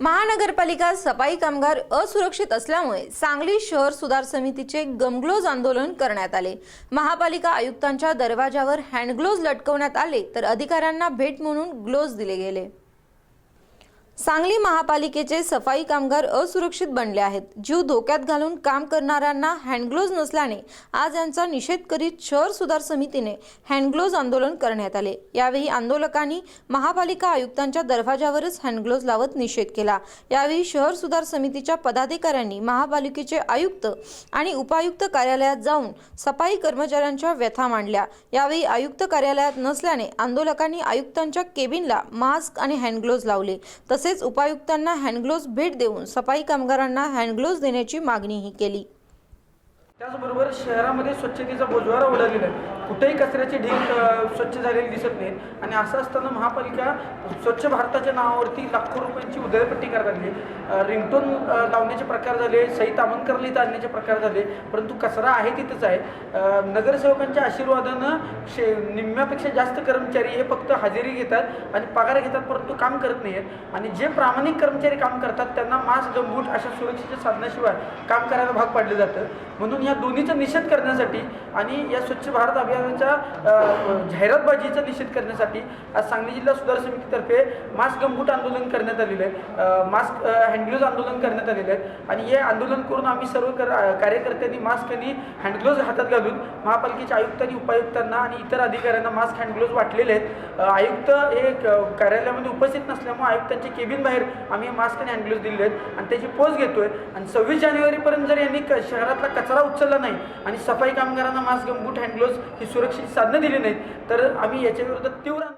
महानगरपालिका सफाई कामगार असुरक्षित असल्यामुळे सांगली शहर सुधार समितीचे गमग्लोज आंदोलन करण्यात आले. महापालिका आयुक्तांच्या दरवाजावर हँडग्लोज लटकवण्यात आले तर अधिकाऱ्यांना भेट म्हणून ग्लोज दिले गेले. सांगली महापालिकेचे सफाई कामगार असुरक्षित बनले आहेत. जीव धोक्यात घालून काम करणाऱ्यांना हँडग्लोव्ज नसल्याने आज यांचा निषेध करीत शहर सुधार समितीने हँडग्लोव्ज आंदोलन करण्यात आले. यावेळी आंदोलकांनी महापालिका आयुक्तांच्या दरवाजावरच हँडग्लोव्ज लावत निषेध केला. यावेळी शहर सुधार समितीच्या पदाधिकाऱ्यांनी महापालिकेचे आयुक्त आणि उपायुक्त कार्यालयात जाऊन सफाई कर्मचाऱ्यांच्या व्यथा मांडल्या. यावेळी आयुक्त कार्यालयात नसल्याने आंदोलकांनी आयुक्तांच्या केबिनला मास्क आणि हँडग्लोव्ज लावले. तसेच उपायुक्तांना हँडग्लोव्ज भेट देऊन सफाई कामगारांना हँडग्लोव्ज देण्याची मागणीही केली. त्याचबरोबर शहरामध्ये स्वच्छतेचा बोजवारा उडालेला आहे. कुठेही कचऱ्याचे ढीग स्वच्छ झालेले दिसत नाहीत. आणि असं असताना महापालिका स्वच्छ भारताच्या नावावरती लाखो रुपयांची उदयपट्टी करायला लागली रिंगटोन लावण्याचे प्रकार झाले सई तामनकरला इथं आणण्याचे प्रकार झाले. परंतु कचरा आहे तिथंच आहे. नगरसेवकांच्या आशीर्वादानं शे निम्म्यापेक्षा जास्त कर्मचारी हे फक्त हजेरी घेतात आणि पगार घेतात परंतु काम करत नाही आहेत आणि जे प्रामाणिक कर्मचारी काम करतात त्यांना मास्क गंबूट अशा सुरक्षेच्या साधनाशिवाय काम करायला भाग पाडलं जातं. म्हणून या दोन्हीचा निषेध करण्यासाठी आणि या स्वच्छ भारत अभियानाच्या जाहिरातबाजीचा निषेध करण्यासाठी आज सांगली जिल्हा सुधार समितीतर्फे मास्क गंबूट आंदोलन करण्यात आलेलं आहे. मास्क हँडग्लोज आंदोलन करण्यात आलेलं आहे. आणि हे आंदोलन करून आम्ही सर्व कर कार्यकर्त्यांनी मास्क आणि हँडग्लोज हातात घालून महापालिकेच्या आयुक्तांनी उपायुक्तांना आणि इतर अधिकाऱ्यांना मास्क हँडग्लोज वाटलेले आहेत. आयुक्त हे कार्यालयामध्ये उपस्थित नसल्यामुळे आयुक्तांच्या केबिन बाहेर आम्ही मास्क आणि हँडग्लोज दिलेले आहेत. आणि त्याची पोच घेतोय. आणि सव्वीस जानेवारीपर्यंत जर यांनी क- शहरातला कचरा उचलला नाही. आणि सफाई कामगारांना मास्क गंबूट हँडग्लोव्ज ही सुरक्षित साधनं दिली नाहीत. तर आम्ही याच्या तीव्र